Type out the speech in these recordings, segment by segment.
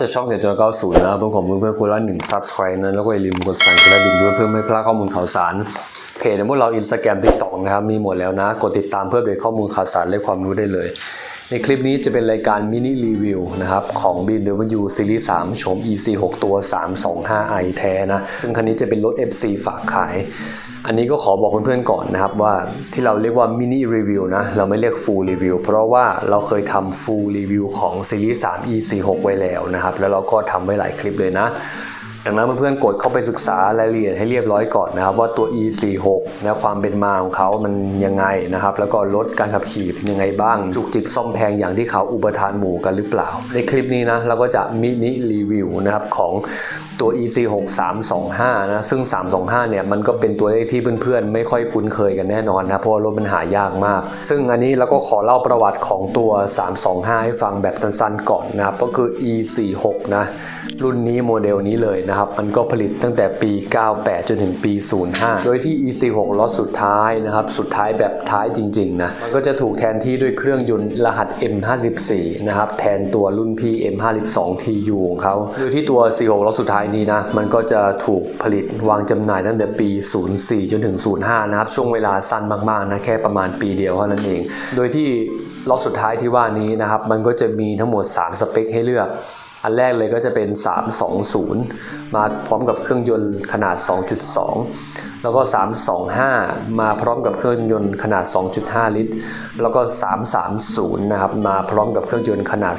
จะช่องเจ็ดจอยเก้าศูนย์นะเพื่อผมเพื่อนคุณละหนึ่งซับสไครต์นะแล้วก็อย่าลืมกดสั่นกระดิ่งด้วยเพื่อไม่พลาดข้อมูลข่าวสารเพจของพวกเราอินสตาแกรมทิกตอกนะครับมีหมดแล้วนะ กดติดตามเพื่อเดตข้อมูลข่าวสารและความรู้ได้เลย ในคลิปนี้จะเป็นรายการมินิรีวิวนะครับของ BMW Series 3โฉม EC6 ตัว 325i แท้นะ ซึ่งคันนี้จะเป็นรถ FC ฝากขาย อันนี้ก็ขอบอกเพื่อนๆก่อนนะครับว่าที่เราเรียกว่ามินิรีวิวนะเราไม่เรียกฟูลรีวิวเพราะว่าเราเคยทำฟูลรีวิวของซีรีส์ 3e46 ไว้แล้วนะครับแล้วเราก็ทำไว้หลายคลิปเลยนะ ดังนั้นเพื่อนๆกดเข้าไปศึกษารายละเอียดให้เรียบร้อยก่อนนะครับ ว่าตัว E46 นะความเป็นมาของเขามันยังไงนะครับ แล้วก็ลดการขับขี่เป็นยังไงบ้าง จุกจิกซ่อมแพงอย่างที่เขาอุปทานหมู่กันหรือเปล่า ในคลิปนี้นะเราก็จะมินิรีวิวนะครับของตัว EC6 325นะซึ่ง 325 เนี่ยมันก็เป็นตัวเลขที่เพื่อนๆ ไม่ค่อยคุ้นเคยกันแน่นอนนะเพราะว่ารถมันหายากมาก ซึ่งอันนี้เราก็ขอเล่าประวัติของตัว 325 ให้ฟังแบบสั้นๆ ก่อนนะครับก็คือ E46 นะรุ่นนี้โมเดลนี้เลยนะครับ มันก็ผลิตตั้งแต่ปี 98 จนถึงปี 05 โดยที่ E46 ล็อตสุดท้ายนะครับ สุดท้ายแบบท้ายจริง ๆ นะ มันก็จะถูกแทนที่ด้วยเครื่องยนต์รหัส M54 นะครับ แทนตัวรุ่นพี่ M52 TU ของเขาโดยที่ตัว46ล็อตสุดท้ายนี้นะ มันก็จะถูกผลิตวางจำหน่ายตั้งแต่ปี 04 จนถึง 05 นะครับ ช่วงเวลาสั้นมาก ๆ นะ แค่ประมาณปีเดียวเท่านั้นเอง โดยที่ล็อตสุดท้ายที่ว่านี้นะครับ มันก็จะมีทั้งหมด 3 สเปคให้เลือก อันแรกเลยก็จะเป็น 320 มาพร้อมกับเครื่องยนต์ขนาด 2.2 แล้วก็ 325 มาพร้อมกับเครื่องยนต์ขนาด 2.5 ลิตร แล้วก็ 330 นะครับ มาพร้อมกับเครื่องยนต์ขนาด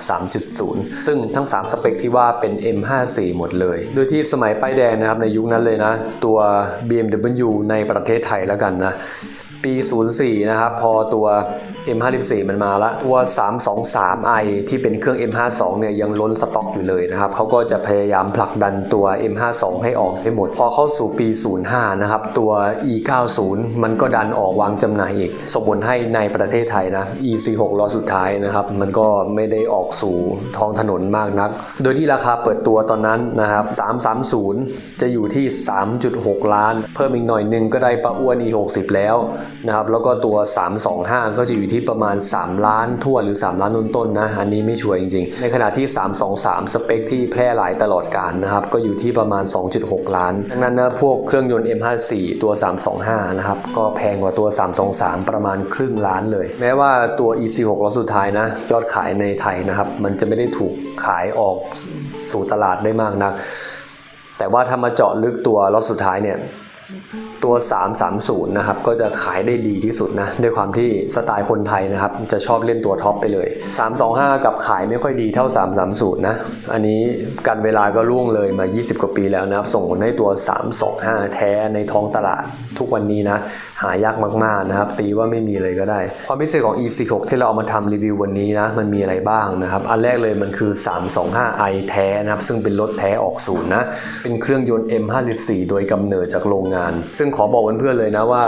3.0 ซึ่งทั้ง 3 สเปคที่ว่าเป็น M54 หมดเลย โดยที่สมัยป้ายแดงนะครับในยุคนั้นเลยนะ ตัว BMW ในประเทศไทยแล้วกันนะ ปี 04 นะครับ พอตัว M54 มันมาละตัว 323i ที่เป็นเครื่อง M52 เนี่ยยังล้นสต็อกอยู่เลยนะครับเขาก็จะพยายามผลักดันตัว M52 ให้ออกให้หมด พอเข้าสู่ปี 05 นะครับ ตัว E90 มันก็ดันออกวางจำหน่ายอีก ส่งผลให้ในประเทศไทยนะ E46 ล้อสุดท้ายนะครับ มันก็ไม่ได้ออกสู่ท้องถนนมากนัก โดยที่ราคาเปิดตัวตอนนั้นนะครับ 330 จะอยู่ที่ 3.6 ล้าน เพิ่มอีกหน่อยนึงก็ได้ปะอ้วน E60 แล้วนะครับแล้วก็ตัว 325 ก็จะอยู่ที่ประมาณ 3 ล้านทั่วหรือ 3 ล้านต้นๆนะอันนี้ไม่ชัวร์จริงๆ ในขณะที่ 323 สเปคที่แพร่หลายตลอดการนะครับก็อยู่ที่ประมาณ 2.6 ล้าน ดังนั้นนะพวกเครื่องยนต์ M54 ตัว 325 นะครับก็แพงกว่าตัว 323 ประมาณครึ่งล้านเลย แม้ว่าตัว EC6 ล้อสุดท้ายนะยอดขายในไทยนะครับมันจะไม่ได้ถูกขายออกสู่ตลาดได้มากนัก แต่ว่าถ้ามาเจาะลึกตัวล็อตสุดท้ายเนี่ย ตัว 330 นะครับ ก็จะขายได้ดีที่สุดนะ ด้วยความที่สไตล์คนไทยนะครับ จะชอบเล่นตัวท็อปไปเลย 325 กับขายไม่ค่อยดีเท่า 330 นะ อันนี้กันเวลาก็ล่วงเลยมา 20 กว่าปีแล้วนะครับ ส่งผลให้ตัว 325 แท้ในท้องตลาดทุกวันนี้นะ หายากมากๆนะครับ ตีว่าไม่มีเลยก็ได้ ความพิเศษของ E46 ที่เราเอามาทำรีวิววันนี้นะ มันมีอะไรบ้างนะครับ อันแรกเลยมันคือ 325i แท้นะครับ ซึ่งเป็นรถแท้ออกศูนย์นะ เป็นเครื่องยนต์ M54 โดยกำเนิดจากโรงงาน ซึ่งอบอกเพื่อนๆเลยนะว่า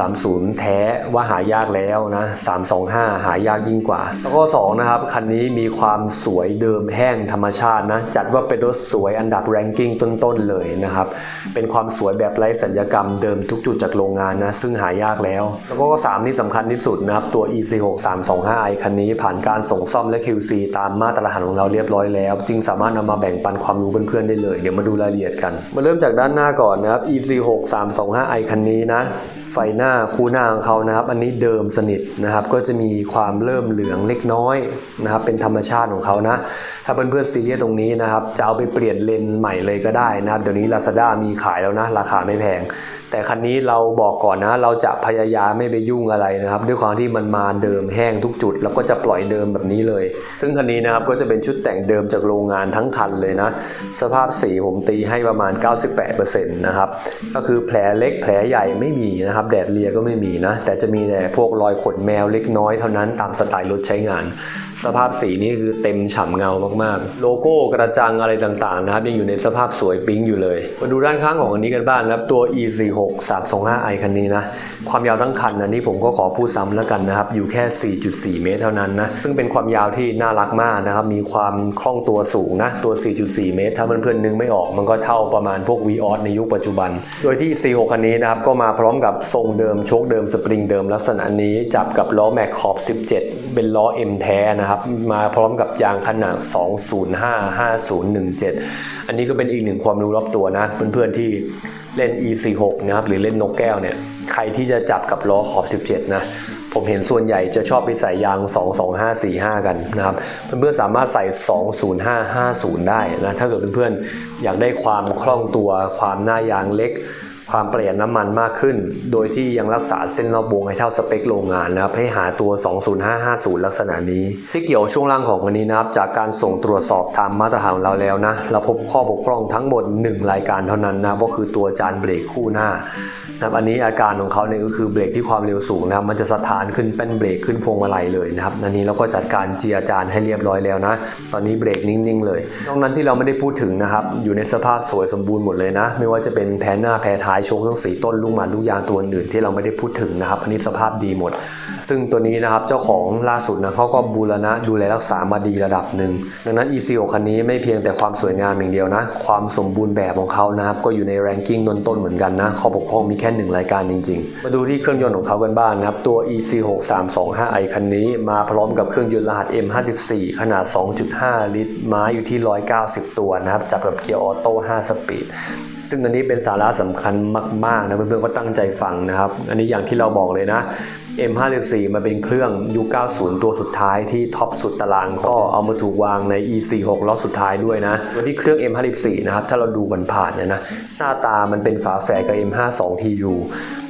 330 แท้ว่าหายากแล้วนะ325 หายากยิ่งกว่า แล้วก็2นะครับคันนี้มีความสวยเดิมแห้งธรรมชาตินะจัดว่าเป็นรถสวยอันดับแรงกิ้งต้นๆเลยนะครับเป็นความสวยแบบไร้สัญญกรรมเดิมทุกจุดจากโรงงานนะซึ่งหายากแล้ว แล้วก็3ที่สำคัญที่สุดนะครับตัว EC6 325i คันนี้ผ่านการส่งซ่อมและ QC ตามมาตรฐานของเราเรียบร้อยแล้ว จึงสามารถนำมาแบ่งปันความรู้เพื่อนๆได้เลย เดี๋ยวมาดูรายละเอียดกัน มาเริ่มจากด้านหน้าก่อนนะครับ EC6 325 325i คันนี้นะไฟหน้าคู่หน้าของเขานะครับ อันนี้เดิมสนิทนะครับ ก็จะมีความเริ่มเหลืองเล็กน้อยนะครับ เป็นธรรมชาติของเขานะ ถ้าเพื่อนๆซีเรียสตรงนี้นะครับ จะเอาไปเปลี่ยนเลนส์ใหม่เลยก็ได้นะครับ เดี๋ยวนี้ Lazada มีขายแล้วนะ ราคาไม่แพง แต่คันนี้เราบอกก่อนนะ เราจะพยายามไม่ไปยุ่งอะไรนะครับ ด้วยความที่มันมาเดิมแห้งทุกจุด แล้วก็จะปล่อยเดิมแบบนี้เลย ซึ่งคันนี้นะครับก็จะเป็นชุดแต่งเดิมจากโรงงานทั้งคันเลยนะ สภาพสีผมตีให้ประมาณ 98%นะครับ ก็คือแผลเล็กแผลใหญ่ไม่มีนะครับ แดดเลียก็ไม่มีนะ แต่จะมีแต่พวกรอยขนแมวเล็กน้อยเท่านั้นตามสไตล์รถใช้งาน สภาพสีนี่คือเต็มฉ่ำเงามากๆ โลโก้กระจังอะไรต่างๆนะครับยังอยู่ในสภาพสวยปิ๊งอยู่เลย มาดูด้านข้างของอันนี้กันบ้างนะครับตัว E46 325i คันนี้นะความยาวทั้งคันอันนี้ผมก็ขอพูดซ้ำแล้วกันนะครับอยู่แค่ 4.4 เมตรเท่านั้นนะซึ่งเป็นความยาวที่น่ารักมากนะครับมีความคล่องตัวสูงนะตัว 4.4 เมตร ถ้าเพื่อนๆนึงไม่ออกมันก็เท่าประมาณพวก v ีออในยุคปัจจุบัน โดยที่46คันนนี้นะครับก็มาพร้อมกับทรงเดิมโชคเดิมสปริงเดิมลักษณะนี้จับกับล้อแม็กขอบ 17 เป็นล้อ M แท้นะครับมาพร้อมกับยางขนาด 2055017 อันนี้ก็เป็นอีกหนึ่งความรู้รอบตัวนะเพื่อนๆที่เล่น E46 นะครับหรือเล่นนกแก้วเนี่ยใครที่จะจับกับล้อขอบ 17 นะผมเห็นส่วนใหญ่จะชอบไปใส่ยาง 22545 กันนะครับ เพื่อนๆสามารถใส่ 20550 ได้นะ ถ้าเกิดเพื่อนๆอยากได้ความคล่องตัว ความหน้ายางเล็ก ความประหยัดน้ำมันมากขึ้น โดยที่ยังรักษาเส้นรอบวงให้เท่าสเปคโรงงานนะครับ ให้หาตัว 20550 ลักษณะนี้ ที่เกี่ยวช่วงล่างของวันนี้นะครับ จากการส่งตรวจสอบตามมาตรฐานเราแล้วนะ เราพบข้อบกพร่องทั้งหมด 1 รายการเท่านั้นนะ ก็คือตัวจานเบรกคู่หน้านะครับ อันนี้อาการของเขาเนี่ยก็คือเบรกที่ความเร็วสูงนะครับ มันจะสถานขึ้นเป็นเบรกขึ้นพวงมาลัยเลยนะครับ อันนี้เราก็จัดการเจียจานให้เรียบร้อยแล้วนะ ตอนนี้เบรกนิ่งๆเลยตรงนั้นที่เราไม่ได้พูดถึงนะครับ อยู่ในสภาพสวยสมบูรณ์หมดเลยนะ ไม่ว่าจะเป็นแผนหน้าแผท้ายชงตั้งสีต้นลูกหมากลูกยางตัวอื่นที่เราไม่ได้พูดถึงนะครับอันนี้สภาพดีหมด ซึ่งตัวนี้นะครับเจ้าของล่าสุดนะเขาก็บูรณะดูแลรักษามาดีระดับหนึ่ง ดังนั้น ECO คันนี้ไม่เพียงแต่ความสวยงามอย่างเดียวนะ ความสมบูรณ์แบบของเขานะครับก็อยู่ในแรงกิ้งต้นๆเหมือนกันนะข้อบกพร่องมีแค่หนึ่งรายการจริง ๆ มาดูที่เครื่องยนต์ของเขากันบ้างนะครับตัว EC6325i คันนี้มาพร้อมกับเครื่องยนต์รหัส M54 ขนาด 2.5 ลิตรม้าอยู่ที่ 190 ตัวนะครับจับกับเกียร์ออโต้5สปีดซึ่งอันนี้เป็นสาระสำคัญมากๆนะเพื่อนๆก็ตั้งใจฟังนะครับ อันนี้อย่างที่เราบอกเลยนะ M54 มาเป็นเครื่องยุค 90 ตัวสุดท้ายที่ท็อปสุดตารางก็เอามาถูกวางใน E46 ล้อสุดท้ายด้วยนะตัวที่เครื่อง M54 นะครับ ถ้าเราดูมันผ่านเนี่ยนะ หน้าตามันเป็นฝาแฝดกับ M52 TU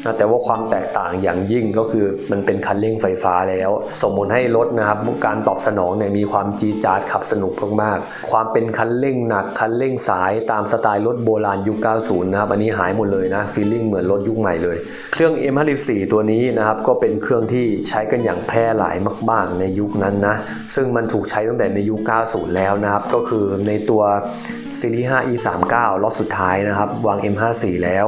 นะแต่ว่าความแตกต่างอย่างยิ่งก็คือมันเป็นคันเร่งไฟฟ้าแล้ว สมมติให้รถนะครับการตอบสนองเนี่ยมีความจีจาดขับสนุกมากๆ ความเป็นคันเร่งหนักคันเร่งสายตามสไตล์รถโบราณยุค 90 นะครับอันนี้หายหมดเลยนะฟีลลิ่งเหมือนรถยุคใหม่เลย เครื่อง M54 ตัวนี้นะครับก็เป็นเครื่องที่ใช้กันอย่างแพร่หลายมาก ๆ ในยุคนั้นนะซึ่งมันถูกใช้ตั้งแต่ในยุค 90 แล้วนะครับก็คือในตัวซีรีส์ 5 E39 ล็อตสุดท้ายนะครับวาง M54 แล้ว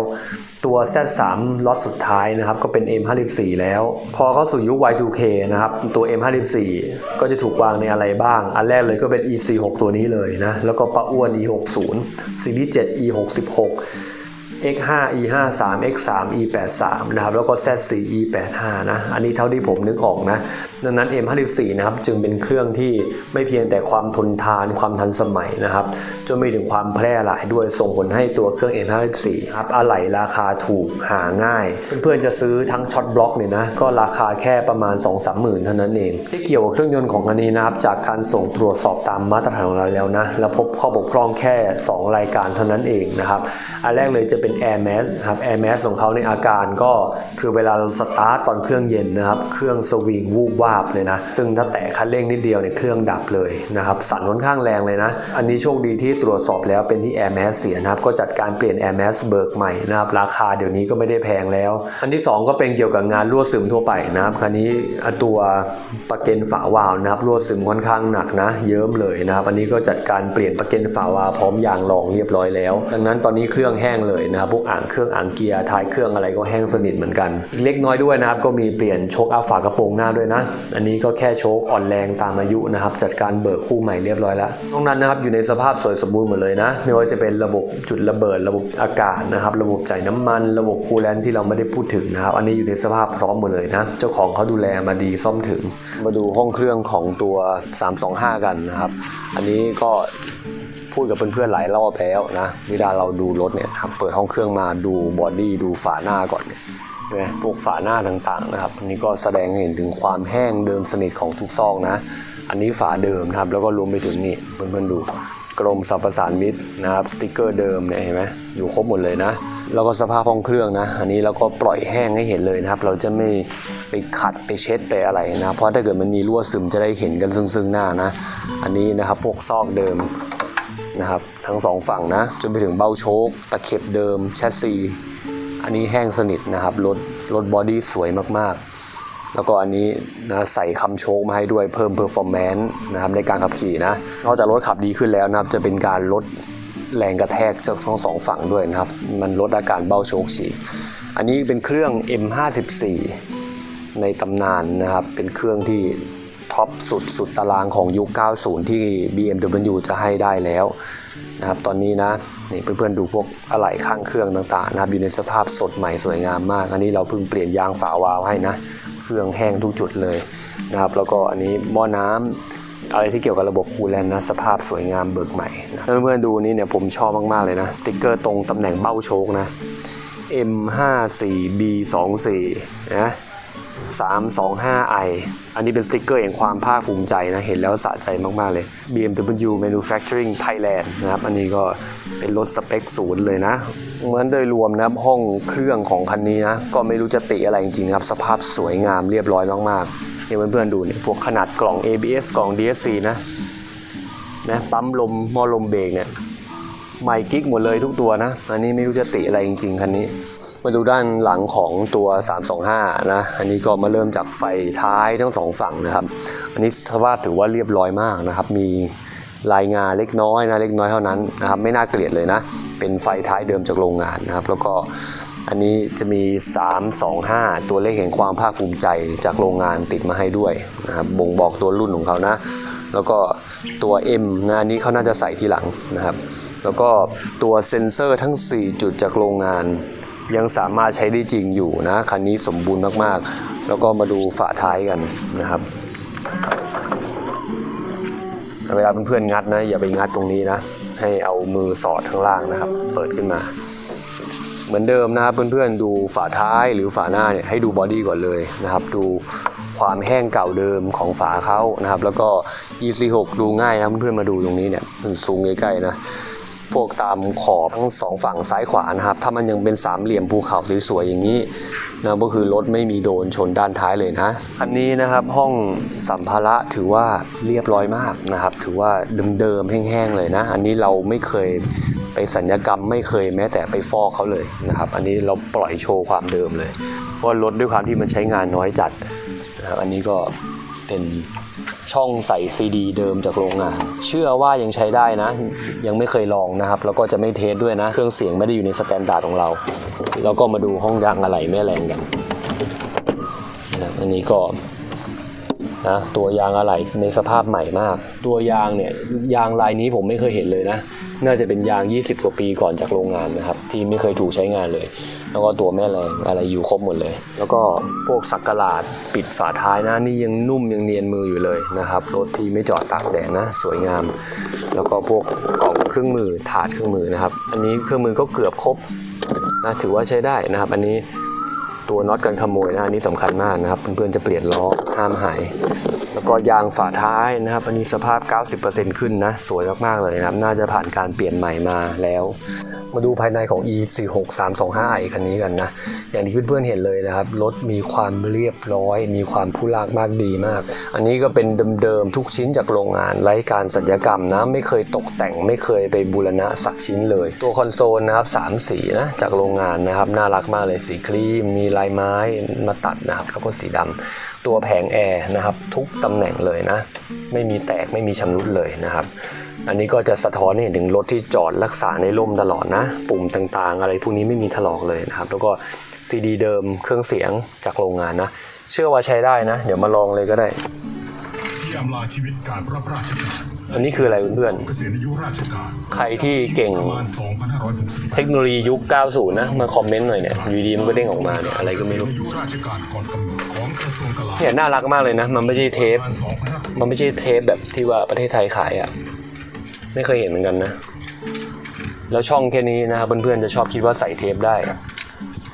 ตัว Z3 ล็อตสุดท้ายนะครับ ก็เป็น M54 แล้ว พอเข้าสู่ยุค Y2K นะครับ ตัว M54 ก็จะถูกวางในอะไรบ้าง อันแรกเลยก็เป็น E46 ตัวนี้เลยนะ แล้วก็ปะอ้วน E60 ซีรีส์7 E66 X5 E53 X3 E83 นะครับแล้วก็ Z4 E85 นะอันนี้เท่าที่ผมนึกออกนะดังนั้น M54 นะครับจึงเป็นเครื่องที่ไม่เพียงแต่ความทนทานความทันสมัยนะครับจนไปถึงความแพร่หลายด้วยส่งผลให้ตัวเครื่อง M54 ครับอะไหล่ราคาถูกหาง่าย เพื่อนๆจะซื้อทั้งช็อตบล็อกเนี่ยนะก็ราคาแค่ประมาณ 2-3หมื่นเท่านั้นเอง ที่เกี่ยวกับเครื่องยนต์ของอันนี้นะครับจากการส่งตรวจสอบตามมาตรฐานของเราแล้วนะแล้วพบข้อบกพร่องแค่ 2 รายการเท่านั้นเองนะครับอันแรกเลยจะเป็น Air Mass ครับ Air Mass ของเขาในอาการก็คือเวลาเราสตาร์ทตอนเครื่องเย็นนะครับ เครื่องสวิงวูบวาบเลยนะ ซึ่งถ้าแตะคันเร่งนิดเดียวเนี่ยเครื่องดับเลยนะครับ สั่นค่อนข้างแรงเลยนะ อันนี้โชคดีที่ตรวจสอบแล้วเป็นที่ Air Mass เสียนะครับ ก็จัดการเปลี่ยน Air Mass เบิกใหม่นะครับ ราคาเดี๋ยวนี้ก็ไม่ได้แพงแล้ว อันที่ 2 ก็เป็นเกี่ยวกับงานรั่วซึมทั่วไปนะครับคันนี้ตัวประเก็นฝาวาล์วนะครับรั่วซึมค่อนข้างหนักนะ เยิ้มเลยนะครับ อันนี้ก็จัดการเปลี่ยนประเก็นฝาวาล์วพร้อมยางรองเรียบร้อยแล้ว ดังนั้นตอนนี้เครื่องแห้งเลยนะครับพวกอ่างเครื่องอ่างเกียร์ท้ายเครื่องอะไรก็แห้งสนิทเหมือนกัน เล็กน้อยด้วยนะครับก็มีเปลี่ยนโชคอัพฝากระโปรงหน้าด้วยนะ อันนี้ก็แค่โชคอ่อนแรงตามอายุนะครับจัดการเบิกคู่ใหม่เรียบร้อยแล้วตรงนั้นนะครับอยู่ในสภาพสวยสมบูรณ์หมดเลยนะ ไม่ว่าจะเป็นระบบจุดระเบิดระบบอากาศนะครับระบบจ่ายน้ำมันระบบคูลแลนที่เราไม่ได้พูดถึงนะครับอันนี้อยู่ในสภาพพร้อมหมดเลยนะเจ้าของเขาดูแลมาดีซ่อมถึง มาดูห้องเครื่องของตัว 325 กันนะครับ อันนี้ก็ พูดกับเพื่อนๆหลายรอบแล้วนะเวลาเราดูรถเนี่ยครับเปิดห้องเครื่องมาดูบอดี้ดูฝาหน้าก่อนเนี่ยใช่ไหมพวกฝาหน้าต่างๆนะครับอันนี้ก็แสดงเห็นถึงความแห้งเดิมสนิทของทุกซองนะ อันนี้ฝาเดิมครับแล้วก็รวมไปถึงนี่เพื่อนๆดูกรมสรรพสานมิตรนะครับสติกเกอร์เดิมเนี่ยเห็นไหมอยู่ครบหมดเลยนะ แล้วก็สภาพห้องเครื่องนะ อันนี้เราก็ปล่อยแห้งให้เห็นเลยนะครับ เราจะไม่ไปขัดไปเช็ดไปอะไรนะ เพราะถ้าเกิดมันมีรั่วซึมจะได้เห็นกันซึ่งๆหน้านะ อันนี้นะครับพวกซอกเดิม นะครับทั้งสองฝั่งนะจนไปถึงเบ้าโชคตะเข็บเดิมแชสซีอันนี้แห้งสนิทนะครับรถรถบอดี้สวยมากๆ แล้วก็อันนี้นะใส่คำโชคมาให้ด้วยเพิ่มเพอร์ฟอร์แมนซ์นะครับในการขับขี่นะนอกจากรถขับดีขึ้นแล้วนะครับจะเป็นการลดแรงกระแทกจากทั้งสองฝั่งด้วยนะครับ มันลดอาการเบ้าโชคฉีกอันนี้เป็นเครื่อง M54 ในตำนานนะครับเป็นเครื่องที่ ท็อปสุดสุดตารางของยุค 90 ที่ BMW จะให้ได้แล้วนะครับตอนนี้นะนี่เพื่อนๆดูพวกอะไหล่ข้างเครื่องต่างๆนะครับอยู่ในสภาพสดใหม่สวยงามมาก อันนี้เราเพิ่งเปลี่ยนยางฝาวาล์วให้นะ เครื่องแห้งทุกจุดเลยนะครับแล้วก็อันนี้หม้อน้ำอะไรที่เกี่ยวกับระบบคูลแลนนะสภาพสวยงามเบิกใหม่นะเพื่อนๆดูนี่เนี่ยผมชอบมากๆเลยนะสติกเกอร์ตรงตำแหน่งเบ้าโชคนะ M54B24 นะ 325i อันนี้เป็นสติกเกอร์แห่งความภาคภูมิใจนะ เห็นแล้วสะใจมาก ๆ เลย BMW Manufacturing Thailand นะครับ อันนี้ก็เป็นรถสเปคศูนย์เลยนะเหมือนโดยรวมนะครับ ห้องเครื่องของคันนี้นะ ก็ไม่รู้จะติอะไรจริงๆครับ สภาพสวยงามเรียบร้อยมากๆเนี่ยเพื่อนๆดูเนี่ยพวกขนาดกล่อง ABS กล่อง DSC นะนะปั๊มลมมอลมเบรกเนี่ยใหม่กิ๊กหมดเลยทุกตัวนะ อันนี้ไม่รู้จะติอะไรจริงๆคันนี้ มาดูด้านหลังของตัว 325 นะ อันนี้ก็มาเริ่มจากไฟท้ายทั้งสองฝั่งนะครับ อันนี้สภาพถือว่าเรียบร้อยมากนะครับ มีลายงาเล็กน้อยนะเล็กน้อยเท่านั้นนะครับ ไม่น่าเกลียดเลยนะ เป็นไฟท้ายเดิมจากโรงงานนะครับ แล้วก็อันนี้จะมี 325 ตัวเลขแห่งความภาคภูมิใจจากโรงงานติดมาให้ด้วยนะครับ บ่งบอกตัวรุ่นของเขานะ แล้วก็ตัว M นะอันนี้เขาน่าจะใส่ทีหลังนะครับ แล้วก็ตัวเซ็นเซอร์ทั้ง 4 จุดจากโรงงาน ยังสามารถใช้ได้จริงอยู่นะคันนี้สมบูรณ์มากๆ แล้วก็มาดูฝาท้ายกันนะครับ เวลาเพื่อนๆงัดนะ อย่าไปงัดตรงนี้นะ ให้เอามือสอดข้างล่างนะครับ เปิดขึ้นมา เหมือนเดิมนะครับเพื่อนๆดูฝาท้ายหรือฝาหน้าเนี่ยให้ดูบอดี้ก่อนเลยนะครับ ดูความแห้งเก่าเดิมของฝาเขานะครับ แล้วก็ EC6 ดูง่ายนะเพื่อนๆมาดูตรงนี้เนี่ยซูมใกล้ๆนะ พวกตามขอบทั้งสองฝั่งซ้ายขวานะครับ ถ้ามันยังเป็นสามเหลี่ยมภูเขาสวยๆอย่างนี้นะก็คือรถไม่มีโดนชนด้านท้ายเลยนะอันนี้นะครับห้องสัมภาระถือว่าเรียบร้อยมากนะครับ ถือว่าเดิมๆแห้งๆเลยนะ อันนี้เราไม่เคยไปสัญญกรรมไม่เคยแม้แต่ไปฟอกเขาเลยนะครับ อันนี้เราปล่อยโชว์ความเดิมเลย เพราะรถด้วยความที่มันใช้งานน้อยจัดนะครับอันนี้ก็เป็น ช่องใส่ซีดีเดิมจากโรงงาน เชื่อว่ายังใช้ได้นะ ยังไม่เคยลองนะครับ แล้วก็จะไม่เทสด้วยนะ เครื่องเสียงไม่ได้อยู่ในสแตนดาร์ดของเรา แล้วก็มาดูห้องยางอะไหล่แม่แรงกันนะอันนี้ก็นะตัวยางอะไหล่ในสภาพใหม่มาก ตัวยางเนี่ยยางลายนี้ผมไม่เคยเห็นเลยนะ น่าจะเป็นยาง 20 กว่าปีก่อนจากโรงงานนะครับ ที่ไม่เคยถูกใช้งานเลย แล้วก็ตัวแม่แรงอะไรอยู่ครบหมดเลย แล้วก็พวกสักกะหลาดปิดฝาท้ายนะนี่ยังนุ่มยังเนียนมืออยู่เลยนะครับรถที่ไม่จอดตากแดดนะ สวยงาม แล้วก็พวกกล่องเครื่องมือถาดเครื่องมือนะครับ อันนี้เครื่องมือก็เกือบครบนะถือว่าใช้ได้นะครับ อันนี้ตัวน็อตกันขโมยนะอันนี้สำคัญมากนะครับเพื่อนๆจะเปลี่ยนล้อห้ามหาย แล้วก็ยางฝาท้ายนะครับ อันนี้สภาพ 90%ขึ้นนะ สวยมาก ๆ เลยนะครับ น่าจะผ่านการเปลี่ยนใหม่มาแล้ว มาดูภายในของ e 4 6 3 2 5 i คันนี้กันนะ อย่างที่เพื่อนๆเห็นเลยนะครับ รถมีความเรียบร้อย มีความผู้ลากมากดีมาก อันนี้ก็เป็นเดิมๆ ทุกชิ้นจากโรงงานไร้การสัญญกรรมนะ ไม่เคยตกแต่ง ไม่เคยไปบูรณะสักชิ้นเลย ตัวคอนโซลนะครับสามสีนะ จากโรงงานนะครับ น่ารักมากเลย สีครีม มีลายไม้มาตัดนะครับ แล้วก็สีดำ ตัวแผงแอร์นะครับทุกตำแหน่งเลยนะ ไม่มีแตกไม่มีชำรุดเลยนะครับ อันนี้ก็จะสะท้อนให้เห็นถึงรถที่จอดรักษาในร่มตลอดนะ ปุ่มต่างๆ อะไรพวกนี้ไม่มีถลอกเลยนะครับ แล้วก็ซีดีเดิมเครื่องเสียงจากโรงงานนะ เชื่อว่าใช้ได้นะ เดี๋ยวมาลองเลยก็ได้ที่อำลาชีวิตการรับราชการอันนี้คืออะไรเพื่อนเกษียณอายุราชการๆใครที่เก่งประมาณ2,560เทคโนโลยียุค 90 นะ มาคอมเมนต์หน่อยเนี่ย อยู่ดีมันก็เด้งออกมาเนี่ย อะไรก็ไม่รู้ เนี่ยน่ารักมากเลยนะ มันไม่ใช่เทป มันไม่ใช่เทปแบบที่ว่าประเทศไทยขายอะ่ะ ไม่เคยเห็นเหมือนกันนะ แล้วช่องแค่นี้นะครับเพื่อนๆจะชอบคิดว่าใส่เทปได้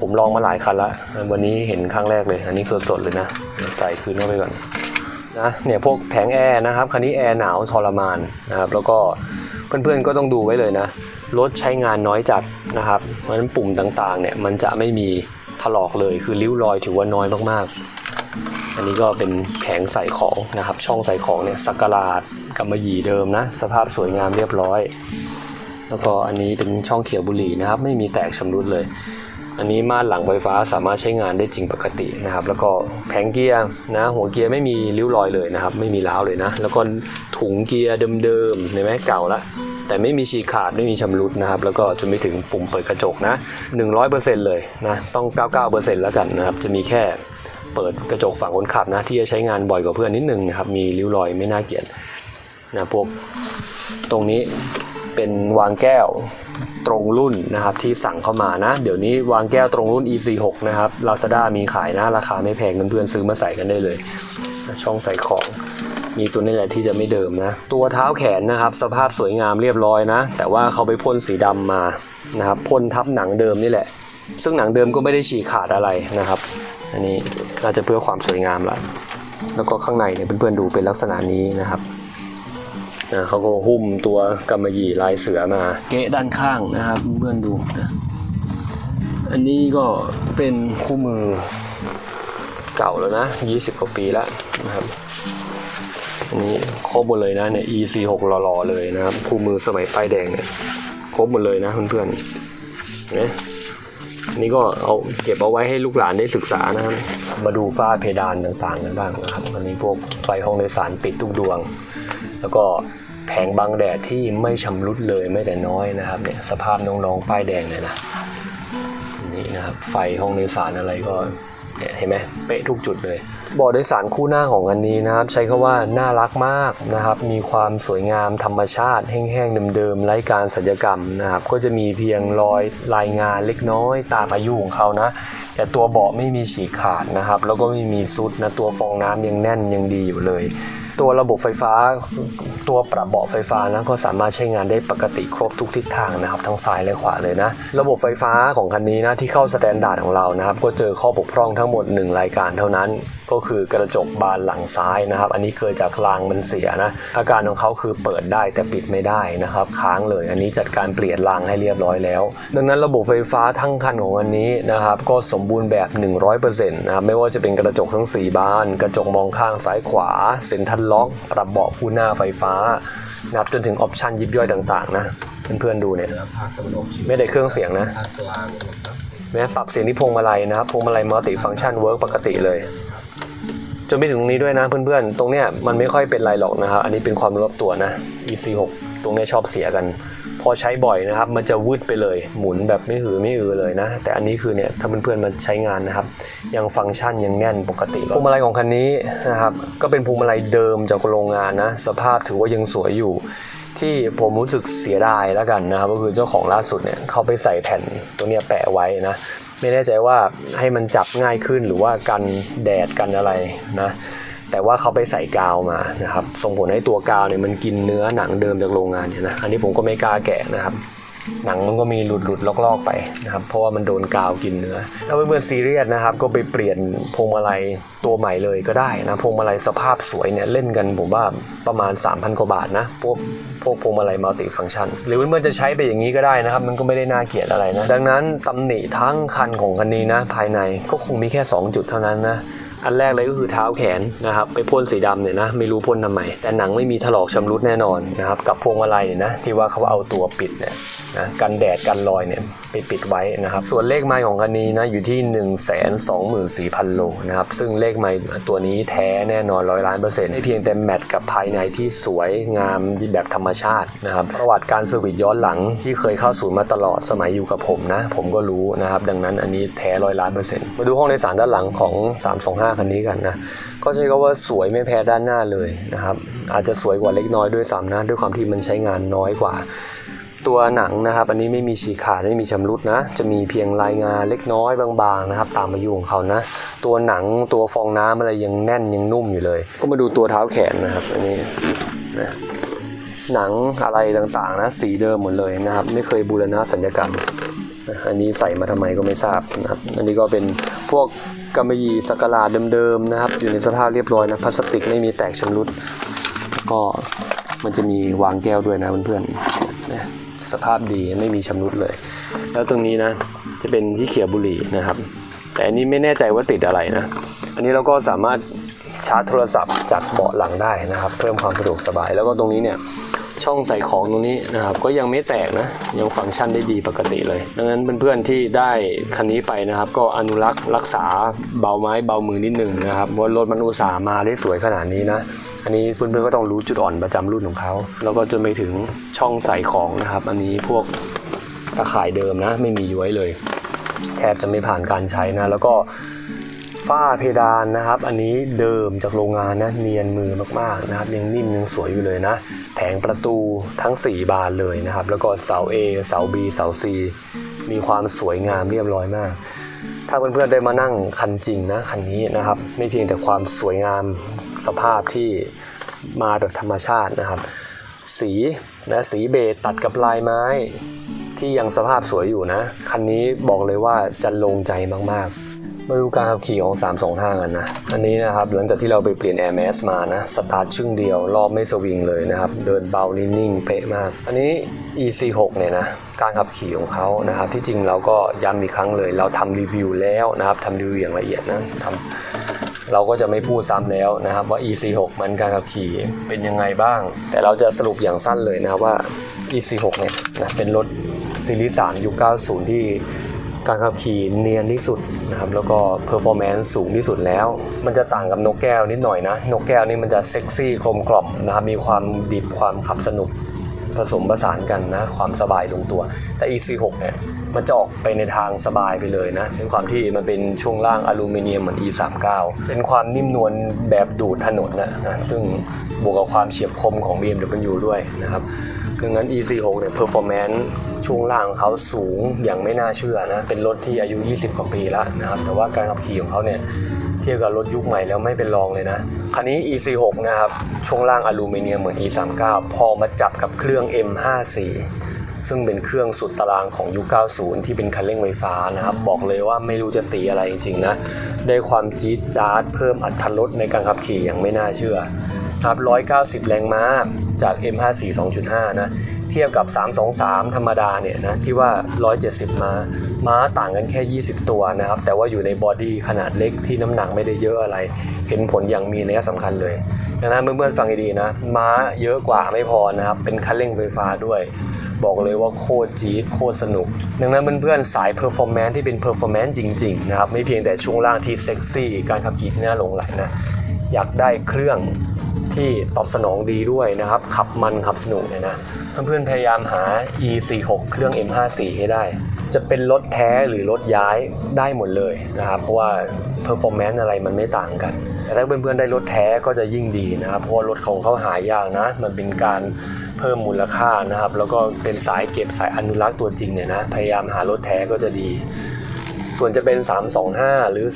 ผมลองมาหลายคันละ วันนี้เห็นครั้งแรกเลย อันนี้สดๆเลยนะ ใส่คืนเข้าไปก่อนนะเนี่ยพวกแผงแอร์นะครับ คันนี้แอร์หนาวทรมานนะครับ แล้วก็เพื่อนๆก็ต้องดูไว้เลยนะ รถใช้งานน้อยจัดนะครับ เพราะฉะนั้นปุ่มต่างๆเนี่ยมันจะไม่มีถลอกเลย คือริ้วรอยถือว่าน้อยมากๆ อันนี้ก็เป็นแผงใส่ของนะครับ ช่องใส่ของเนี่ยสักกะลาดกำมะหยี่เดิมนะ สภาพสวยงามเรียบร้อย แล้วก็อันนี้เป็นช่องเขียวบุหรี่นะครับ ไม่มีแตกชำรุดเลย อันนี้ม่านหลังไฟฟ้าสามารถใช้งานได้จริงปกตินะครับ แล้วก็แผงเกียร์นะ หัวเกียร์ไม่มีริ้วรอยเลยนะครับ ไม่มีร้าวเลยนะ แล้วก็ถุงเกียร์เดิมๆเห็นไหมเก่าละแต่ไม่มีฉีกขาดไม่มีชำรุดนะครับ แล้วก็จนไปถึงปุ่มเปิดกระจกนะ 100%เลยนะต้อง 99%แล้วกันนะครับจะมีแค่ เปิดกระจกฝั่งคนขับนะที่จะใช้งานบ่อยกว่าเพื่อนนิดนึงนะครับมีริ้วรอยไม่น่าเกลียดนะพวกตรงนี้เป็นวางแก้วตรงรุ่นนะครับที่สั่งเข้ามานะ เดี๋ยวนี้วางแก้วตรงรุ่น EC6 นะครับ Lazada มีขายนะ ราคาไม่แพงเพื่อนๆซื้อมาใส่กันได้เลย ช่องใส่ของมีตัวนี้แหละที่จะไม่เดิมนะ ตัวเท้าแขนนะครับ สภาพสวยงามเรียบร้อยนะ แต่ว่าเขาไปพ่นสีดำมานะครับพ่นทับหนังเดิมนี่แหละ ซึ่งหนังเดิมก็ไม่ได้ฉีกขาดอะไรนะครับ อันนี้น่าจะเพื่อความสวยงามละแล้วก็ข้างในเนี่ยเพื่อนๆดูเป็นลักษณะนี้นะครับนะเขาก็หุ้มตัวกำมะหยี่ลายเสือมาเกะด้านข้างนะครับเพื่อนๆดูนะอันนี้ก็เป็นคู่มือเก่าแล้วนะ 20 กว่าปีแล้วนะครับอันนี้ครบหมดเลยนะเนี่ย EC6 หล่อๆเลยนะครับคู่มือสมัยป้ายแดงเนี่ยครบหมดเลยนะเพื่อนๆเห็นไหม นี่ก็เอาเก็บเอาไว้ให้ลูกหลานได้ศึกษานะครับ มาดูฝ้าเพดานต่างๆกันบ้างนะครับอันนี้พวกไฟห้องโดยสารติดทุกดวง แล้วก็แผงบังแดดที่ไม่ชำรุดเลยไม่แต่น้อยนะครับเนี่ยสภาพน้องๆป้ายแดงเลยนะนี่นะครับไฟห้องโดยสารอะไรก็เนี่ยเห็นไหมเป๊ะทุกจุดเลย เบาะโดยสารคู่หน้าของอันนี้นะครับ ใช้คาว่าน่ารักมากนะครับ มีความสวยงามธรรมชาติ แห้งๆเดิมๆไร้การสัญญกรรมนะครับ ก็จะมีเพียงรอยลายงานเล็กน้อยตามอายุของเขานะ แต่ตัวเบาะไม่มีฉีกขาดนะครับ แล้วก็ไม่มีซุดนะตัวฟองน้ำยังแน่นยังดีอยู่เลย ตัวระบบไฟฟ้า ตัวปรับเบาะไฟฟ้านะก็สามารถใช้งานได้ปกติครบทุกทิศทางนะครับทั้งซ้ายและขวาเลยนะ ระบบไฟฟ้าของคันนี้นะที่เข้าสแตนดาร์ดของเรานะครับ ก็เจอข้อบกพร่องทั้งหมด 1 รายการเท่านั้น ก็คือกระจกบานหลังซ้ายนะครับ อันนี้เกิดจากรางมันเสียนะอาการของเขาคือเปิดได้แต่ปิดไม่ได้นะครับ ค้างเลย อันนี้จัดการเปลี่ยนรางให้เรียบร้อยแล้ว ดังนั้นระบบไฟฟ้าทั้งคันของอันนี้นะครับก็สมบูรณ์แบบ 100%นะครับไม่ว่าจะเป็นกระจกทั้ง 4 บาน กระจกมองข้างซ้ายขวาเซ็นทรัลล็อกปรับเบาะคู่หน้าไฟฟ้านะครับจนถึงออปชันยิบย่อยต่างๆนะเพื่อนๆดูเนี่ยไม่ได้เครื่องเสียงนะแม้ปรับเสียงที่พวงมาลัยนะครับพวงมาลัยมัลติฟังก์ชันเวิร์กปกติเลยจนไปถึงตรงนี้ด้วยนะเพื่อนๆ ตรงเนี้ยมันไม่ค่อยเป็นไรหรอกนะครับ อันนี้เป็นความรู้รอบตัวนะ EC6 ตรงเนี้ยชอบเสียกัน พอใช้บ่อยนะครับ มันจะวืดไปเลย หมุนแบบไม่หือไม่อือเลยนะ แต่อันนี้คือเนี่ยถ้าเพื่อนๆมาใช้งานนะครับ ยังฟังก์ชันยังแน่นปกติพวงมาลัยของคันนี้นะครับ ก็เป็นพวงมาลัยเดิมจากโรงงานนะ สภาพถือว่ายังสวยอยู่ ที่ผมรู้สึกเสียดายแล้วกันนะครับ ก็คือเจ้าของล่าสุดเนี่ยเขาไปใส่แผ่นตัวเนี้ยแปะไว้นะไม่แน่ใจว่าให้มันจับง่ายขึ้นหรือว่ากันแดดกันอะไรนะ แต่ว่าเขาไปใส่กาวมานะครับส่งผลให้ตัวกาวเนี่ยมันกินเนื้อหนังเดิมจากโรงงานเนี่ยนะอันนี้ผมก็ไม่กล้าแกะนะครับ หนังมันก็มีหลุดหลุดลอกๆไปนะครับ เพราะว่ามันโดนกาวกินเนื้อถ้าเพื่อนๆซีเรียสนะครับ ก็ไปเปลี่ยนพวงมาลัยตัวใหม่เลยก็ได้นะพวงมาลัยสภาพสวยเนี่ยเล่นกันผมว่าประมาณ 3,000กว่าบาทนะพวกพวกพวงมาลัยมัลติฟังก์ชัน หรือเพื่อนๆจะใช้ไปอย่างนี้ก็ได้นะครับ มันก็ไม่ได้น่าเกลียดอะไรนะ ดังนั้นตำหนิทั้งคันของคันนี้นะ ภายในก็คงมีแค่ 2 จุดเท่านั้นนะ อันแรกเลยก็คือเท้าแขนนะครับไปพ่นสีดำเนี่ยนะไม่รู้พ่นทำไมแต่หนังไม่มีถลอกชำรุดแน่นอนนะครับกับพวงมาลัยนะที่ว่าเขาเอาตัวปิดเนี่ย นะกันแดดกันรอยเนี่ยไปปิดไว้นะครับ ส่วนเลขไม้ของคันนี้นะอยู่ที่ 1 2 4 0 0 0 โลนะครับ ซึ่งเลขไม้ตัวนี้แท้แน่นอนร้อยล้านเปอร์เซ็นต์ไม่เพียงแต่แมทกับภายในที่สวยงามแบบธรรมชาตินะครับ ประวัติการเซอร์วิสย้อนหลังที่เคยเข้าศูนย์มาตลอดสมัยอยู่กับผมนะ ผมก็รู้นะครับ ดังนั้นอันนี้แท้ร้อยล้านเปอร์เซ็นต์มาดูห้องโดยสารด้านหลังของ 325 คันนี้กันนะก็ใช้คำว่าสวยไม่แพ้ด้านหน้าเลยนะครับอาจจะสวยกว่าเล็กน้อยด้วยซ้ำนะด้วยความที่มันใช้งานน้อยกว่า ตัวหนังนะครับ อันนี้ไม่มีฉีกขาดไม่มีชำรุดนะ จะมีเพียงลายงานเล็กน้อยบางๆนะครับ ตามอายุของเขานะ ตัวหนังตัวฟองน้ำอะไรยังแน่นยังนุ่มอยู่เลย ก็มาดูตัวเท้าแขนนะครับ อันนี้นะหนังอะไรต่างๆนะสีเดิมหมดเลยนะครับ ไม่เคยบูรณะสัญญกรรมอันนี้ใส่มาทำไมก็ไม่ทราบนะครับ อันนี้ก็เป็นพวกกำมะหยี่สักกาเดิมๆนะครับ อยู่ในสภาพเรียบร้อยนะพลาสติกไม่มีแตกชำรุด ก็มันจะมีวางแก้วด้วยนะเพื่อนๆ สภาพดีไม่มีชำรุดเลย แล้วตรงนี้นะจะเป็นที่เขียบุหรี่นะครับ แต่อันนี้ไม่แน่ใจว่าติดอะไรนะ อันนี้เราก็สามารถชาร์จโทรศัพท์จากเบาะหลังได้นะครับ เพิ่มความสะดวกสบายแล้วก็ตรงนี้เนี่ย ช่องใส่ของตรงนี้นะครับก็ยังไม่แตกนะยังฟังก์ชันได้ดีปกติเลย ดังนั้นเพื่อนๆที่ได้คันนี้ไปนะครับ ก็อนุรักษ์รักษาเบาไม้เบามือนิดหนึ่งนะครับว่ารถมันอุตส่าห์มาได้สวยขนาดนี้นะอันนี้เพื่อนๆก็ต้องรู้จุดอ่อนประจำรุ่นของเขาแล้วก็จนไปถึงช่องใส่ของนะครับ อันนี้พวกตะข่ายเดิมนะ ไม่มีย้วยเลย แทบจะไม่ผ่านการใช้นะ แล้วก็ ฝ้าเพดานนะครับ อันนี้เดิมจากโรงงานนะเนียนมือมากๆนะครับยังนิ่มยังสวยอยู่เลยนะแผงประตูทั้ง 4 บานเลยนะครับ แล้วก็เสา A เสา B เสา C มีความสวยงามเรียบร้อยมาก ถ้าเพื่อนๆได้มานั่งคันจริงนะคันนี้นะครับ ไม่เพียงแต่ความสวยงามสภาพที่มาแบบธรรมชาตินะครับ สีนะสีเบจตัดกับลายไม้ที่ยังสภาพสวยอยู่นะ คันนี้บอกเลยว่าจะลงใจมากๆ มาดูการขับขี่ของ 325 กันนะ อันนี้นะครับหลังจากที่เราไปเปลี่ยน Air Max มานะ สตาร์ทชึ่งเดียว รอบไม่สวิงเลยนะครับ เดินเบานิ่งๆเป๊ะมาก อันนี้ EC6 เนี่ยนะ การขับขี่ของเขานะครับ ที่จริงเราก็ย้ำอีกครั้งเลย เราทำรีวิวแล้วนะครับทำรีวิวอย่างละเอียดนะทำเราก็จะไม่พูดซ้ำแล้วนะครับว่า EC6 มันการขับขี่เป็นยังไงบ้าง แต่เราจะสรุปอย่างสั้นเลยนะว่า EC6 เนี่ยนะเป็นรถซีรีส์3ยุค90 ที่ การขับขี่เนียนที่สุดนะครับแล้วก็ performance สูงที่สุดแล้ว มันจะต่างกับนกแก้วนิดหน่อยนะ นกแก้วนี่มันจะเซ็กซี่กลมกล่อมนะครับมีความดิบความขับสนุกผสมผสานกันนะความสบายลงตัว แต่ EC6 เนี่ยมันจะออกไปในทางสบายไปเลยนะเป็นความที่มันเป็นช่วงล่างอลูมิเนียมเหมือน E39 เป็นความนิ่มนวลแบบดูดถนนนะนะซึ่งบวกกับความเฉียบคมของ BMW ด้วยนะครับ ดังนั้น E46 เนี่ย performance ช่วงล่างของเขาสูงอย่างไม่น่าเชื่อนะ เป็นรถที่อายุ 20 กว่าปีแล้วนะครับ แต่ว่าการขับขี่ของเขาเนี่ยเทียบกับรถยุคใหม่แล้วไม่เป็นรองเลยนะ คันนี้ E46 นะครับ ช่วงล่างอลูมิเนียมเหมือน E39 พอมาจับกับเครื่อง M54 ซึ่งเป็นเครื่องสุดตารางของยุค 90 ที่เป็นคันเร่งไฟฟ้านะครับ บอกเลยว่าไม่รู้จะตีอะไรจริงๆนะ ได้ความจี๊ดจ๊าดเพิ่มอัตรถรสในการขับขี่อย่างไม่น่าเชื่อครับ190 แรงม้า จาก M54 2.5 นะ เทียบกับ 323 ธรรมดาเนี่ยนะ ที่ว่า 170 ม้า ม้าต่างกันแค่ 20 ตัวนะครับ แต่ว่าอยู่ในบอดี้ขนาดเล็กที่น้ำหนักไม่ได้เยอะอะไร เห็นผลอย่างมีนัยสำคัญเลยดังนั้นเพื่อนๆฟังให้ดีนะ ม้าเยอะกว่าไม่พอนะครับ เป็นคันเร่งไฟฟ้าด้วยบอกเลยว่าโคตรจี๊ดโคตรสนุก ดังนั้นเพื่อนๆ สายเพอร์ฟอร์แมนซ์ที่เป็นเพอร์ฟอร์แมนซ์จริงๆนะครับ ไม่เพียงแต่ช่วงล่างที่เซ็กซี่ การขับขี่ที่น่าหลงไหลนะ อยากได้เครื่อง ที่ตอบสนองดีด้วยนะครับ ขับมันขับสนุกเนี่ยนะ เพื่อนๆพยายามหา E46 เครื่อง M54 ให้ได้ จะเป็นรถแท้หรือรถย้ายได้หมดเลยนะครับ เพราะว่า performance อะไรมันไม่ต่างกัน แต่ถ้าเพื่อนๆได้รถแท้ก็จะยิ่งดีนะครับ เพราะว่ารถของเขาหายากนะ มันเป็นการเพิ่มมูลค่านะครับ แล้วก็เป็นสายเก็บสายอนุรักษ์ตัวจริงเนี่ยนะ พยายามหารถแท้ก็จะดี ส่วนจะเป็น 325 หรือ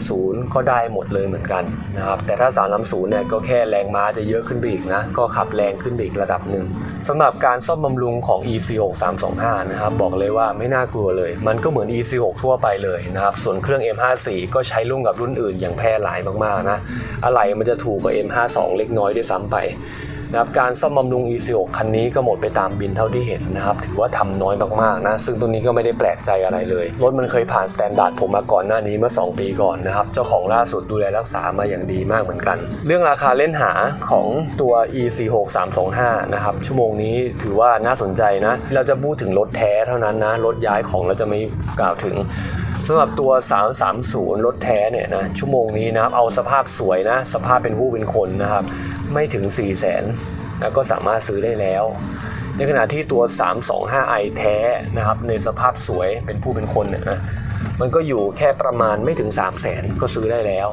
330 ก็ได้หมดเลยเหมือนกันนะครับแต่ถ้า 330 เนี่ยก็แค่แรงม้าจะเยอะขึ้นไปอีกนะ ก็ขับแรงขึ้นไปอีกระดับหนึ่งสำหรับการซ่อมบำรุงของ EC6 325 นะครับ บอกเลยว่าไม่น่ากลัวเลย มันก็เหมือน EC6 ทั่วไปเลยนะครับ ส่วนเครื่อง M54 ก็ใช้ร่วมกับรุ่นอื่นอย่างแพร่หลายมากๆนะอะไรมันจะถูกกว่า M52 เล็กน้อยด้วยซ้ำไป นะครับการซ่อมบำรุง E46 คันนี้ก็หมดไปตามบินเท่าที่เห็นนะครับ ถือว่าทำน้อยมากๆนะ ซึ่งตัวนี้ก็ไม่ได้แปลกใจอะไรเลย รถมันเคยผ่านสแตนดาร์ดผมมาก่อนหน้านี้เมื่อ 2 ปีก่อนนะครับ เจ้าของล่าสุดดูแลรักษามาอย่างดีมากเหมือนกัน เรื่องราคาเล่นหาของตัว E46 325 นะครับ ชั่วโมงนี้ถือว่าน่าสนใจนะ เราจะพูดถึงรถแท้เท่านั้นนะ รถย้ายของเราจะไม่กล่าวถึง สำหรับตัว 330 รถแท้เนี่ยนะชั่วโมงนี้นะครับเอาสภาพสวยนะ สภาพเป็นผู้เป็นคนนะครับ ไม่ถึง 4 0 0 0 0นนะก็สามารถซื้อได้แล้ว ในขณะที่ตัว 325i แท้นะครับในสภาพสวยเป็นผู้เป็นคนเนี่ยนะมันก็อยู่แค่ประมาณไม่ถึง 3 0 0แสนก็ซื้อได้แล้ว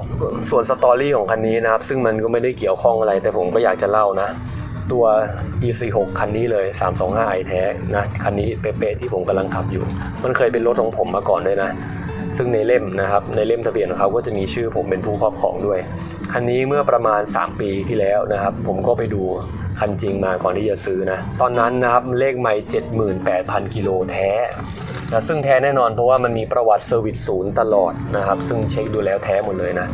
ส่วนสตอรี่ของคันนี้นะครับ ซึ่งมันก็ไม่ได้เกี่ยวข้องอะไรแต่ผมก็อยากจะเล่านะ ตัว E46 คันนี้เลย 325i แท้นะคันนี้เป๊ะๆที่ผมกำลังขับอยู่ มันเคยเป็นรถของผมมาก่อนด้วยนะ ซึ่งในเล่มนะครับ ในเล่มทะเบียนของเขาก็จะมีชื่อผมเป็นผู้ครอบครองด้วย คันนี้เมื่อประมาณ 3 ปีที่แล้วนะครับ ผมก็ไปดูคันจริงมาก่อนที่จะซื้อนะ ตอนนั้นนะครับเลขไม่78,000 กิโลแท้นะซึ่งแท้แน่นอนเพราะว่ามันมีประวัติเซอร์วิสศูนย์ตลอดนะครับ ซึ่งเช็คดูแล้วแท้หมดเลยนะ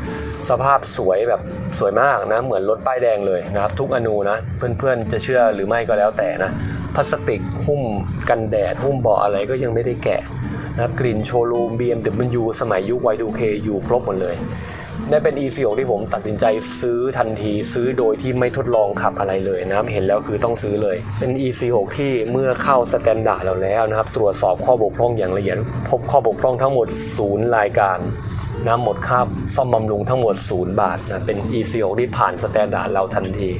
สภาพสวยแบบสวยมากนะ เหมือนรถป้ายแดงเลยนะครับ ทุกอนูนะ เพื่อนๆจะเชื่อหรือไม่ก็แล้วแต่นะพลาสติกหุ้มกันแดด หุ้มเบาะอะไรก็ยังไม่ได้แกะนะครับกลิ่นโชว์รูม BMW สมัยยุค Y2K อยู่ครบหมดเลยนี่เป็น E46 ที่ผมตัดสินใจซื้อทันทีซื้อโดยที่ไม่ทดลองขับอะไรเลยนะครับเห็นแล้วคือต้องซื้อเลย เป็น E46 ที่เมื่อเข้าสแตนดาร์ดเราแล้วนะครับ ตรวจสอบข้อบกพร่องอย่างละเอียด พบข้อบกพร่องทั้งหมดศูนย์รายการ นะหมดค่าซ่อมบำรุงทั้งหมดศูนย์บาทนะเป็น E46 ที่ผ่านสแตนดาร์ดเราทันที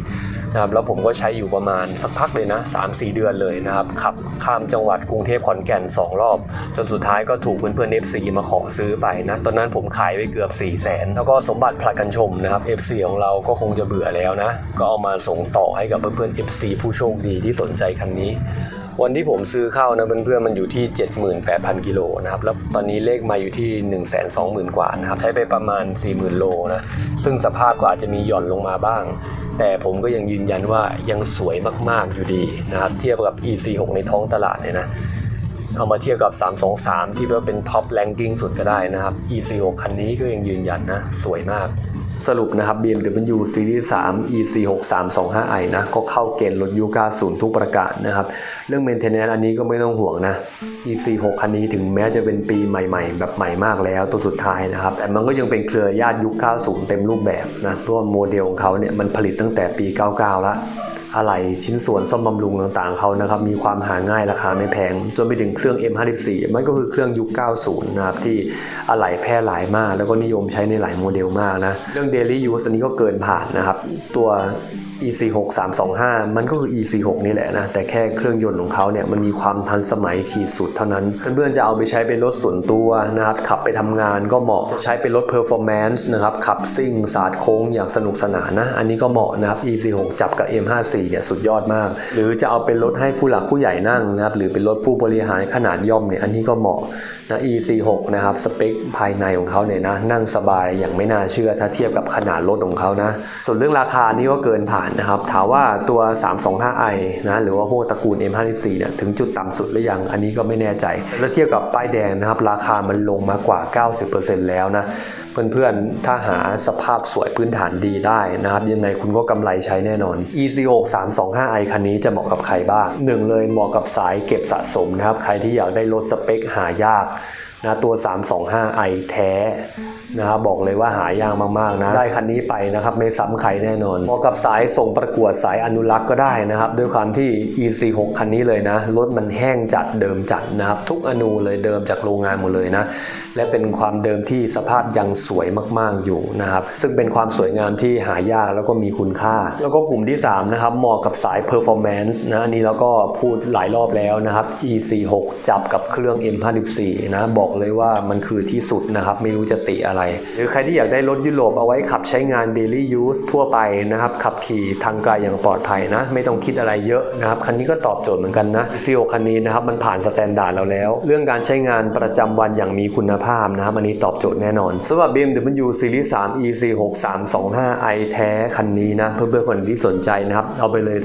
นะครับแล้วผมก็ใช้อยู่ประมาณสักพักเลยนะ 3-4 เดือนเลยนะครับขับข้ามจังหวัดกรุงเทพขอนแก่น 2 รอบ จนสุดท้ายก็ถูกเพื่อนๆ FC มาขอซื้อไปนะ ตอนนั้นผมขายไปเกือบ 4 0 0แสนแล้วก็สมบัติผลัดกันชมนะครับ FC ของเราก็คงจะเบื่อแล้วนะ ก็เอามาส่งต่อให้กับเพื่อนๆ FC ผู้โชคดีที่สนใจคันนี้ วันที่ผมซื้อเข้านะเพื่อนๆมันอยู่ที่ 78,000 กิโลนะครับแล้วตอนนี้เลขมาอยู่ที่ 120,000 กว่านะครับใช้ไปประมาณ 40,000 โลนะซึ่งสภาพก็อาจจะมีหย่อนลงมาบ้าง แต่ผมก็ยังยืนยันว่ายังสวยมากๆอยู่ดีนะครับเทียบกับ EC6 ในท้องตลาดเนี่ยนะเอามาเทียบกับ 323 ที่ว่าเป็นท็อปแรงกิ้งสุดก็ได้นะครับ E46 คันนี้ก็ยังยืนยันนะสวยมาก สรุปนะครับ BMW Series 3 EC 6 3 2 5 i นะ ก็เข้าเกณฑ์รถยุค90ทุกประการนะครับ เรื่อง maintenance อันนี้ก็ไม่ต้องห่วงนะ EC 6คันนี้ถึงแม้จะเป็นปีใหม่ ๆ แบบใหม่มากแล้วตัวสุดท้ายนะครับ แต่มันก็ยังเป็นเครือญาติยุค90 เต็มรูปแบบนะเพราะว่าโมเดลของเขาเนี่ยมันผลิตตั้งแต่ปี 99 แล้ว อะไรชิ้นส่วนซ่อมบำรุงต่างๆเขานะครับมีความหาง่ายราคาไม่แพง จนไปถึงเครื่อง M54 มันก็คือเครื่องยุค 90 นะครับ ที่อะไหล่แพร่หลายมาก แล้วก็นิยมใช้ในหลายโมเดลมากนะ เรื่อง Daily Use อันนี้ก็เกินผ่านนะครับ ตัว EC6 325 มันก็คือ EC6 นี่แหละนะ แต่แค่เครื่องยนต์ของเขาเนี่ยมันมีความทันสมัยขีดสุดเท่านั้น เพื่อนๆจะเอาไปใช้เป็นรถส่วนตัวนะครับ ขับไปทำงานก็เหมาะจะใช้เป็นรถ performance นะครับ ขับซิ่งสาดโค้งอย่างสนุกสนานนะ อันนี้ก็เหมาะนะครับ EC6 จับกับ M54 เนี่ยสุดยอดมาก หรือจะเอาเป็นรถให้ผู้หลักผู้ใหญ่นั่งนะครับ หรือเป็นรถผู้บริหารขนาดย่อมเนี่ยอันนี้ก็เหมาะนะ EC6 นะครับสเปคภายในของเขาเนี่ยนะนั่งสบายอย่างไม่น่าเชื่อถ้าเทียบกับขนาดรถของเขานะส่วนเรื่องราคานี่ก็เกินผ่านนะครับถามว่าตัว 325i นะหรือว่าพวกตระกูล M54 เนี่ยถึงจุดต่ำสุดหรือยังอันนี้ก็ไม่แน่ใจแล้วเทียบกับป้ายแดงนะครับราคามันลงมากว่า 90%แล้วนะเพื่อนๆ ถ้าหาสภาพสวยพื้นฐานดีได้นะครับยังไงคุณก็กำไรใช้แน่นอน EC6 325i คันนี้จะเหมาะกับใครบ้างหนึ่งเลยเหมาะกับสายเก็บสะสมนะครับใครที่อยากได้รถสเปคหายากนะตัว 325i แท้ นะครับบอกเลยว่าหายากมากๆนะ ได้คันนี้ไปนะครับไม่ซ้ำใครแน่นอนเหมาะกับสายส่งประกวดสายอนุรักษ์ก็ได้นะครับ ด้วยความที่ EC6 คันนี้เลยนะรถมันแห้งจัดเดิมจัดนะครับ ทุกอนูเลยเดิมจากโรงงานหมดเลยนะ และเป็นความเดิมที่สภาพยังสวยมากๆอยู่นะครับ ซึ่งเป็นความสวยงามที่หายากแล้วก็มีคุณค่า แล้วก็กลุ่มที่3นะครับเหมาะกับสาย performance นะอันนี้เราก็พูดหลายรอบแล้วนะครับ E46 จับกับเครื่อง M54 นะบอกเลยว่ามันคือที่สุดนะครับไม่รู้จะติอะไรหรือใครที่อยากได้รถยุโรปเอาไว้ขับใช้งาน daily use ทั่วไปนะครับขับขี่ทางไกลอย่างปลอดภัยนะ ไม่ต้องคิดอะไรเยอะนะครับคันนี้ก็ตอบโจทย์เหมือนกันนะ c ีคันนี้นะครับมันผ่านสแตนดาร์ดเราแล้ว เรื่องการใช้งานประจำวันอย่างมีคุณภาพนะครับอันนี้ตอบโจทย์แน่นอนสำหรับ BMW Series 3 E46 325i แท้คันนี้นะเพื่อนๆคนที่สนใจนะครับเอาไปเลย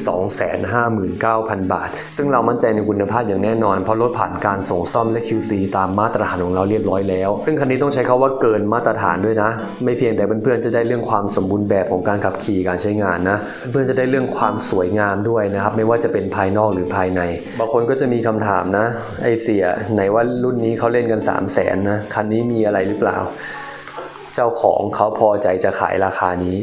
259,000 บาท ซึ่งเรามั่นใจในคุณภาพอย่างแน่นอน เพราะรถผ่านการส่งซ่อมและ QC ตามมาตรฐานของเราเรียบร้อยแล้ว ซึ่งคันนี้ต้องใช้คาว่าเกินมาตรตรฐานด้วยนะ ไม่เพียงแต่เพื่อนๆจะได้เรื่องความสมบูรณ์แบบของการขับขี่การใช้งานนะ เพื่อนๆจะได้เรื่องความสวยงามด้วยนะครับ ไม่ว่าจะเป็นภายนอกหรือภายใน บางคนก็จะมีคำถามนะไอเสียไหนว่ารุ่นนี้เขาเล่นกัน 3 0 0แสนนะคันนี้มีอะไรหรือเปล่า เจ้าของเขาพอใจจะขายราคานี้